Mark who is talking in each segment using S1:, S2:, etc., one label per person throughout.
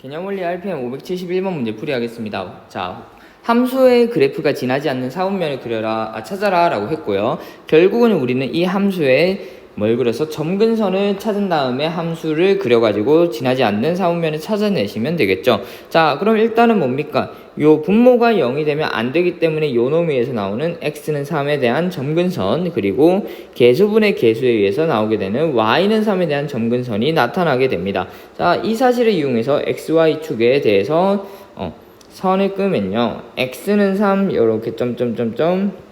S1: 개념원리 RPM 571번 문제 풀이하겠습니다. 자, 함수의 그래프가 지나지 않는 사분면을 그려라, 아, 찾아라 라고 했고요. 결국은 우리는 이 함수에 뭘 그려서 점근선을 찾은 다음에 함수를 그려가지고 지나지 않는 사분면을 찾아내시면 되겠죠. 자, 그럼 일단은 뭡니까? 요 분모가 0이 되면 안 되기 때문에 요 놈에서 나오는 x는 3에 대한 점근선 그리고 개수분의 개수에 의해서 나오게 되는 y는 3에 대한 점근선이 나타나게 됩니다. 자, 이 사실을 이용해서 xy 축에 대해서 어, 선을 끄면요. x는 3 이렇게 점점점점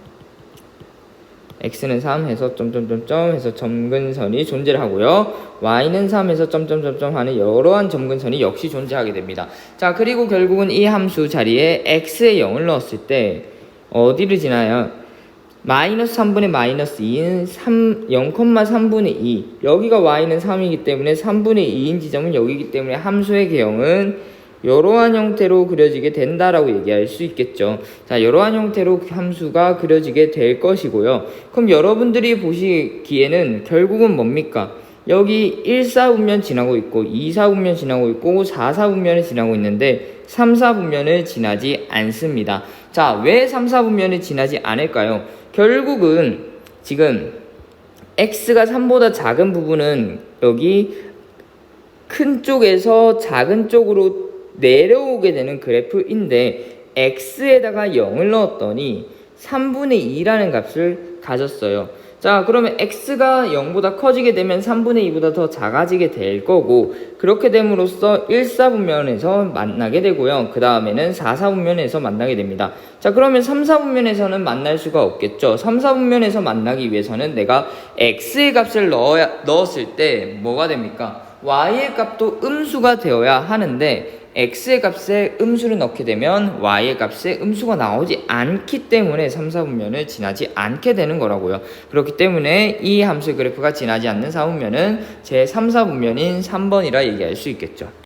S1: x는 3 해서 점점점점 해서 점근선이 존재를 하고요. y는 3 해서 점점점점 하는 여러한 점근선이 역시 존재하게 됩니다. 자, 그리고 결국은 이 함수 자리에 x의 0을 넣었을 때 어디를 지나요? 마이너스 3분의 마이너스 2는 3, 0,3분의 2 여기가 y는 3이기 때문에 3분의 2인 지점은 여기이기 때문에 함수의 개형은 이러한 형태로 그려지게 된다라고 얘기할 수 있겠죠. 자, 이러한 형태로 함수가 그려지게 될 것이고요. 그럼 여러분들이 보시기에는 결국은 뭡니까? 여기 1, 4분면 지나고 있고 2, 4분면 지나고 있고 4, 4분면을 지나고 있는데 3, 4분면을 지나지 않습니다. 자, 왜 3, 4분면을 지나지 않을까요? 결국은 지금 x가 3보다 작은 부분은 여기 큰 쪽에서 작은 쪽으로 내려오게 되는 그래프인데 x에다가 0을 넣었더니 3분의 2라는 값을 가졌어요. 자, 그러면 x가 0보다 커지게 되면 3분의 2보다 더 작아지게 될 거고 그렇게 됨으로써 1, 4분면에서 만나게 되고요. 그 다음에는 4, 4분면에서 만나게 됩니다. 자, 그러면 3, 4분면에서는 만날 수가 없겠죠. 3, 4분면에서 만나기 위해서는 내가 x의 값을 넣어야, 넣었을 때 뭐가 됩니까? y의 값도 음수가 되어야 하는데 x의 값에 음수를 넣게 되면 y의 값에 음수가 나오지 않기 때문에 3, 4분면을 지나지 않게 되는 거라고요. 그렇기 때문에 이 함수의 그래프가 지나지 않는 4분면은 제 3, 4분면인 3번이라 얘기할 수 있겠죠.